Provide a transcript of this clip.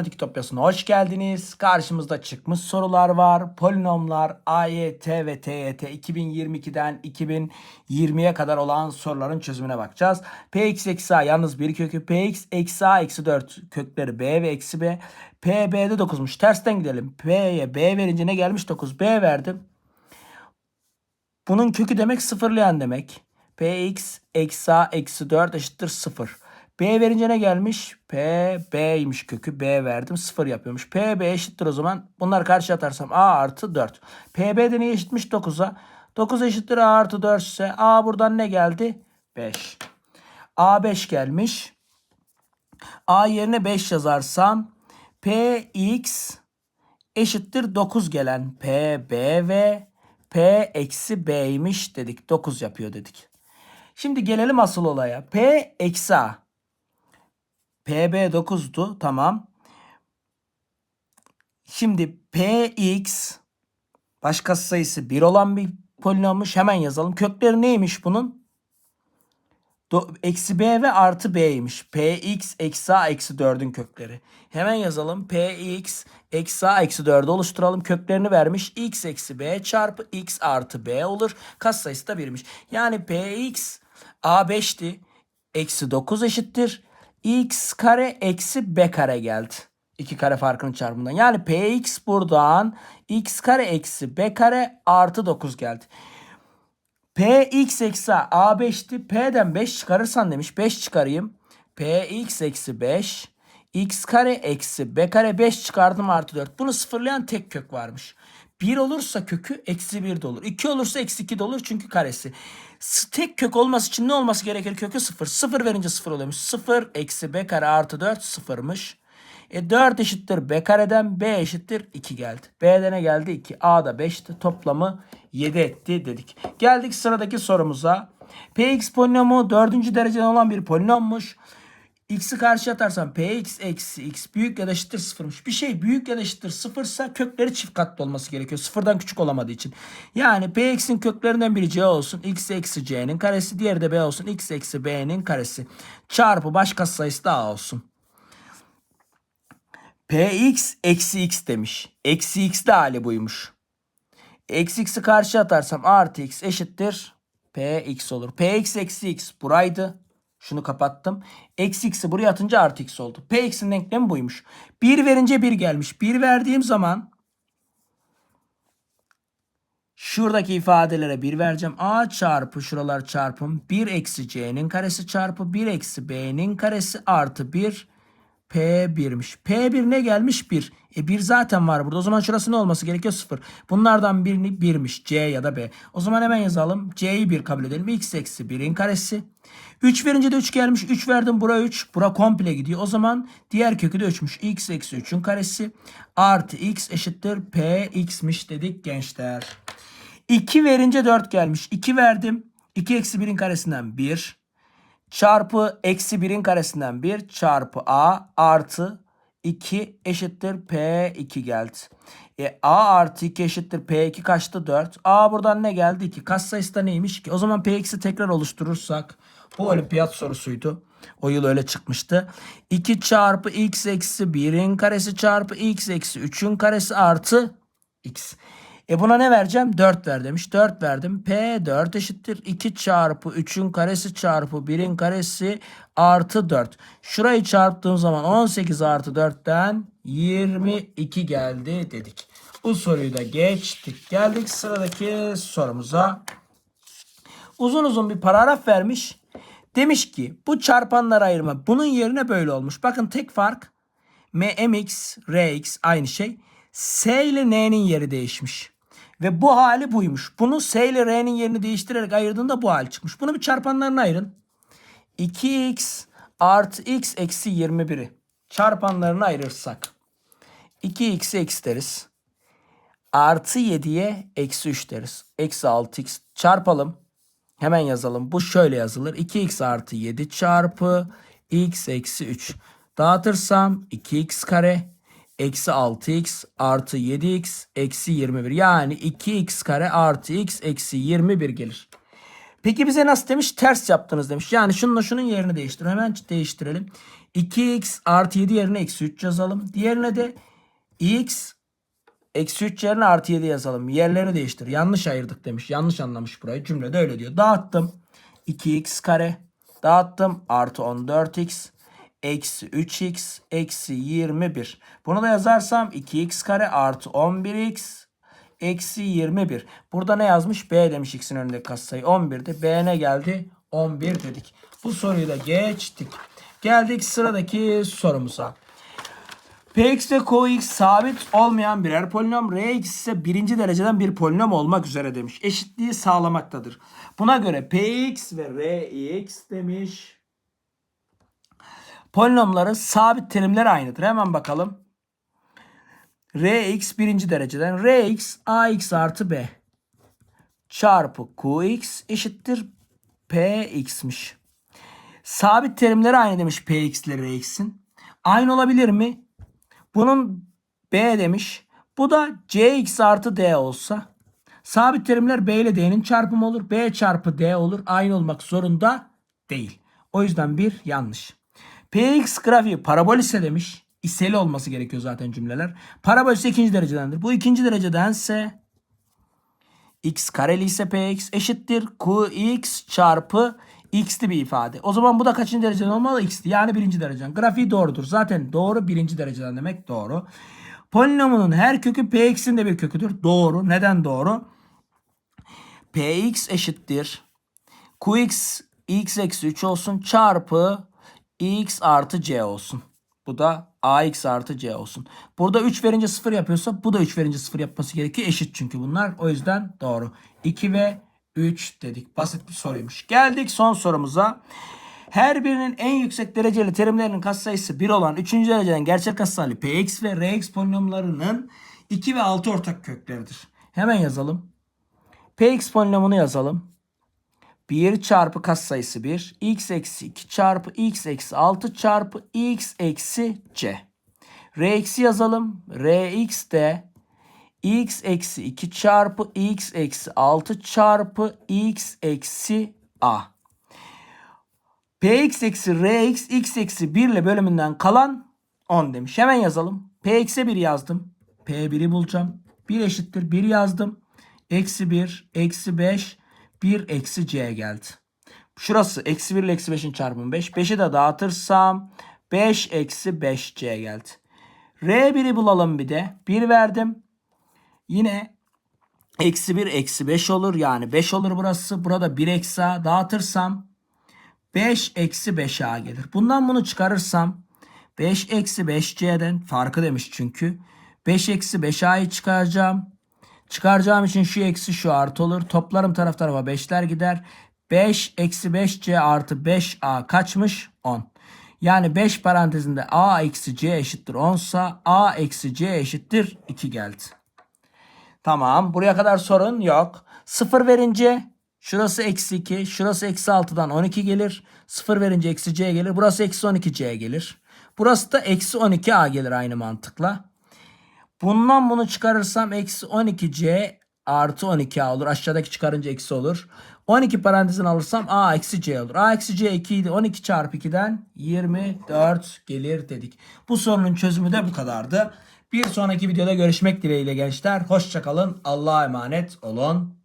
Matematik hoş geldiniz. Karşımızda çıkmış sorular var. Polinomlar AYT ve TYT 2022'den 2020'ye kadar olan soruların çözümüne bakacağız. Px eksi a yalnız bir kökü. Px eksi a eksi 4 kökleri b ve eksi b. P b'de 9'muş. Tersten gidelim. P'ye b verince ne gelmiş? 9. B verdim. Bunun kökü demek sıfırlayan demek. Px eksi a eksi 4 eşittir 0. B verince ne gelmiş? P, B'ymiş kökü. B verdim. 0 yapıyormuş. P, B eşittir o zaman. Bunları karşı atarsam A artı 4. P, B de ne eşitmiş? 9'a. 9 eşittir A artı 4 ise A buradan ne geldi? 5. A 5 gelmiş. A yerine 5 yazarsam P, X eşittir 9 gelen P, B ve P eksi B'ymiş dedik. 9 yapıyor dedik. Şimdi gelelim asıl olaya. P eksi A. PB 9'du. Tamam. Şimdi PX başka sayısı 1 olan bir polinommuş. Hemen yazalım. Kökleri neymiş bunun? Do, eksi B ve artı B'ymiş. PX eksi A eksi 4'ün kökleri. Hemen yazalım. PX eksi A eksi 4'ü oluşturalım. Köklerini vermiş. X eksi B çarpı X artı B olur. Kas sayısı da 1'miş. Yani PX A 5'ti. Eksi 9 eşittir x kare eksi b kare geldi. İki kare farkının çarpımından. Yani px buradan x kare eksi b kare artı 9 geldi. px eksi a 5'ti. P'den 5 çıkarırsan demiş. 5 çıkarayım. px eksi 5 x kare eksi b kare 5 çıkardım artı 4. Bunu sıfırlayan tek kök varmış. 1 olursa kökü eksi 1 de olur. 2 olursa eksi 2 de olur çünkü karesi. Tek kök olması için ne olması gerekir? Kökü 0. 0 verince 0 oluyormuş. 0 eksi b kare artı 4 sıfırmış. E 4 eşittir b kareden b eşittir 2 geldi. B'de ne geldi? 2. A da 5'ti. Toplamı 7 etti dedik. Geldik sıradaki sorumuza. Px polinomu 4. dereceden olan bir polinommuş. X'i karşı atarsam Px eksi x büyük ya da eşittir sıfırmış. Bir şey büyük ya da eşittir sıfırsa kökleri çift katlı olması gerekiyor. Sıfırdan küçük olamadığı için. Yani Px'in köklerinden biri c olsun. x eksi c'nin karesi. Diğeri de b olsun. x eksi b'nin karesi. Çarpı başka sayısı da a olsun. Px eksi x demiş. Eksi x de hali buymuş. Eksi x'i karşı atarsam artı x eşittir. Px olur. Px eksi x buraydı. Şunu kapattım. Eksi x'i buraya atınca artı x oldu. Px'in denklemi buymuş. 1 verince 1 gelmiş. 1 verdiğim zaman şuradaki ifadelere 1 vereceğim. A çarpı şuralar çarpım 1 eksi c'nin karesi çarpı 1 eksi b'nin karesi artı 1 P1'miş. P1 ne gelmiş? 1. E 1 zaten var burada. O zaman şurası ne olması gerekiyor? 0. Bunlardan birini 1'miş. C ya da B. O zaman hemen yazalım. C'yi 1 kabul edelim. X eksi 1'in karesi. 3 verince de 3 gelmiş. 3 verdim. Bura 3. Bura komple gidiyor. O zaman diğer kökü de 3'müş. X eksi 3'ün karesi. Artı X eşittir. Px'miş dedik gençler. 2 verince 4 gelmiş. 2 verdim. 2 eksi 1'in karesinden 1 çarpı eksi 1'in karesinden 1 çarpı a artı 2 eşittir p2 geldi. E, a artı 2 eşittir p2 kaçtı 4. a buradan ne geldi 2. Kaç sayısı da neymiş ki? O zaman px'i tekrar oluşturursak bu olimpiyat sorusuydu. O yıl öyle çıkmıştı. 2 çarpı x eksi 1'in karesi çarpı x eksi 3'ün karesi artı x. E buna ne vereceğim? 4 ver demiş. 4 verdim. P 4 eşittir. 2 çarpı 3'ün karesi çarpı 1'in karesi artı 4. Şurayı çarptığım zaman 18 artı 4'ten 22 geldi dedik. Bu soruyu da geçtik. Geldik sıradaki sorumuza. Uzun uzun bir paragraf vermiş. Demiş ki bu çarpanlar ayırma bunun yerine böyle olmuş. Bakın tek fark mx, rx aynı şey. S ile n'nin yeri değişmiş. Ve bu hali buymuş. Bunu S ile R'nin yerini değiştirerek ayırdığında bu hal çıkmış. Bunu bir çarpanlarına ayırın. 2x artı x eksi 21'i çarpanlarına ayırırsak 2x eksi deriz. Artı 7'ye eksi 3 deriz. Eksi 6x çarpalım. Hemen yazalım. Bu şöyle yazılır. 2x artı 7 çarpı x eksi 3. Dağıtırsam 2x kare eksi 6x artı 7x eksi 21. Yani 2x kare artı x eksi 21 gelir. Peki bize nasıl demiş? Ters yaptınız demiş. Yani şununla şunun yerini değiştir. Hemen değiştirelim. 2x artı 7 yerine eksi 3 yazalım. Diğerine de x eksi 3 yerine artı 7 yazalım. Yerlerini değiştir. Yanlış ayırdık demiş. Yanlış anlamış burayı. Cümlede öyle diyor. Dağıttım. 2x kare. Dağıttım. Artı 14x. Eksi 3x. Eksi 21. Bunu da yazarsam 2x kare artı 11x. Eksi 21. Burada ne yazmış? B demiş x'in önündeki katsayı 11'di. B ne geldi? 11 dedik. Bu soruyu da geçtik. Geldik sıradaki sorumuza. Px ve Qx sabit olmayan birer polinom. Rx ise birinci dereceden bir polinom olmak üzere demiş. Eşitliği sağlamaktadır. Buna göre Px ve Rx demiş. Polinomların sabit terimleri aynıdır. Hemen bakalım. Rx birinci dereceden. Rx ax artı b çarpı qx eşittir px'miş. Sabit terimleri aynı demiş px ile rx'in. Aynı olabilir mi? Bunun b demiş. Bu da cx artı d olsa. Sabit terimler b ile d'nin çarpımı olur. b çarpı d olur. Aynı olmak zorunda değil. O yüzden bir yanlış. Px grafiği parabol ise demiş. İseli olması gerekiyor zaten cümleler. Parabol ise ikinci derecedendir. Bu ikinci derecedense x kareli ise px eşittir qx çarpı x'li bir ifade. O zaman bu da kaçıncı dereceden olmalı? x'li. Yani birinci dereceden. Grafiği doğrudur. Zaten doğru birinci dereceden demek doğru. Polinomunun her kökü px'in de bir köküdür. Doğru. Neden doğru? px eşittir. qx x eksi 3 olsun çarpı x artı c olsun. Bu da ax artı c olsun. Burada 3 verince 0 yapıyorsa bu da 3 verince 0 yapması gerekiyor. Eşit çünkü bunlar. O yüzden doğru. 2 ve 3 dedik. Basit bir soruymuş. Geldik son sorumuza. Her birinin en yüksek dereceli terimlerinin katsayısı 1 olan 3. dereceden gerçek katsayılı px ve rx polinomlarının 2 ve 6 ortak kökleridir. Hemen yazalım. px polinomunu yazalım. 1 çarpı katsayısı 1. x eksi 2 çarpı x eksi 6 çarpı x eksi c. Rx'i yazalım. Rx de x eksi 2 çarpı x eksi 6 çarpı x eksi a. Px eksi Rx x eksi 1 ile bölümünden kalan 10 demiş. Hemen yazalım. Px'e 1 yazdım. P1'i bulacağım. 1 eşittir 1 yazdım. Eksi 1, eksi 5, 1 eksi c geldi. Şurası eksi 1 ile eksi 5'in çarpımı 5. 5'i de dağıtırsam 5 eksi 5c geldi. R1'i bulalım bir de. 1 verdim. Yine eksi 1 eksi 5 olur. Yani 5 olur burası. Burada 1 eksi a dağıtırsam 5 eksi 5a gelir. Bundan bunu çıkarırsam 5 eksi 5c'den farkı demiş çünkü. 5 eksi 5a'yı çıkaracağım. Çıkaracağım için şu eksi şu artı olur. Toplarım taraf tarafa 5'ler gider. 5 eksi 5c artı 5a kaçmış? 10. Yani 5 parantezinde a eksi c eşittir 10 sa a eksi c eşittir 2 geldi. Tamam buraya kadar sorun yok. 0 verince şurası eksi 2 şurası eksi 6'dan 12 gelir. 0 verince eksi c gelir. Burası eksi 12c gelir. Burası da eksi 12a gelir aynı mantıkla. Bundan bunu çıkarırsam eksi 12c artı 12a olur. Aşağıdaki çıkarınca eksi olur. 12 parantezini alırsam a eksi c olur. a eksi c 2 idi. 12 çarpı 2'den 24 gelir dedik. Bu sorunun çözümü de bu kadardı. Bir sonraki videoda görüşmek dileğiyle gençler. Hoşçakalın. Allah'a emanet olun.